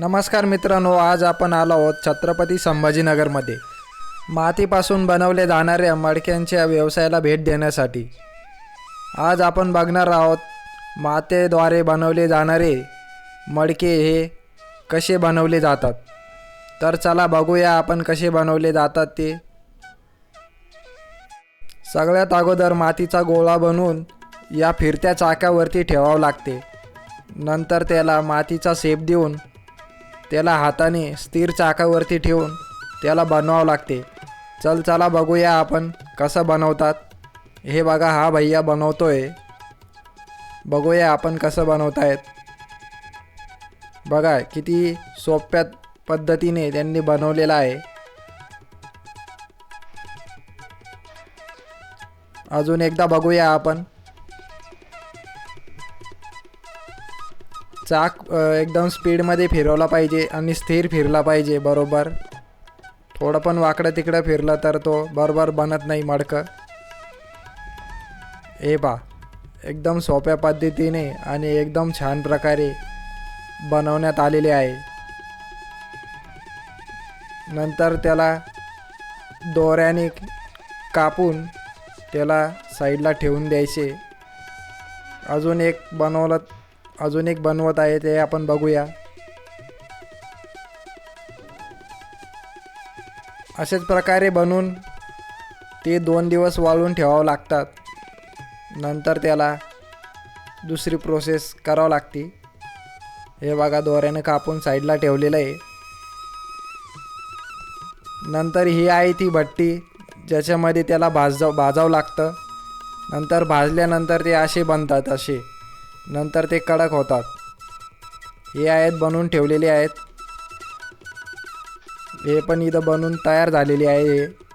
नमस्कार मित्रांनो आज आपण आलो आहोत छत्रपती संभाजीनगरमध्ये. मातीपासून बनवले जाणाऱ्या मडक्यांच्या व्यवसायाला भेट देण्यासाठी. आज आपण बघणार आहोत मातेद्वारे बनवले जाणारे मडके हे कसे बनवले जातात. तर चला बघूया आपण कसे बनवले जातात ते. सगळ्यात अगोदर मातीचा गोळा बनवून या फिरत्या चाकावरती ठेवावं लागते. नंतर त्याला मातीचा सेप देऊन त्याला हाताने स्थिर चाकावरती ठेवून त्याला बनवावं लागते. चल चला बघूया आपण कसं बनवतात. हे बघा हा भैया बनवतोय. बघूया आपण कसं बनवतायत. बघा किती सोप्या पद्धतीने त्यांनी बनवलेलं आहे. अजून एकदा बघूया आपण. चाक एकदम स्पीडमध्ये फिरवला पाहिजे आणि स्थिर फिरला पाहिजे बरोबर? थोडं पण वाकडं तिकडं फिरलं तर तो बरोबर बनत नाही मडकं. हे पा एकदम सोप्या पद्धतीने आणि एकदम छान प्रकारे बनवण्यात आलेले आहे. नंतर त्याला दोऱ्याने कापून त्याला साईडला ठेवून द्यायचे. अजून एक बनवलं अजून एक बनवत आहे ते आपण बघूया. अशाच प्रकारे बनवून ते दोन दिवस वाळून ठेवावं लागतात. नंतर त्याला दुसरी प्रोसेस करावं लागते. हे बघा दोऱ्यानं कापून साईडला ठेवलेलं आहे. नंतर ही आहे ती भट्टी ज्याच्यामध्ये त्याला भाजाव भाजावं लागतं. नंतर भाजल्यानंतर ते असे बनतात असे. नंतर ते कडक होतात. हे आहेत बनवून ठेवलेले आहेत. हे पण इथं बनवून तयार झालेले आहे. हे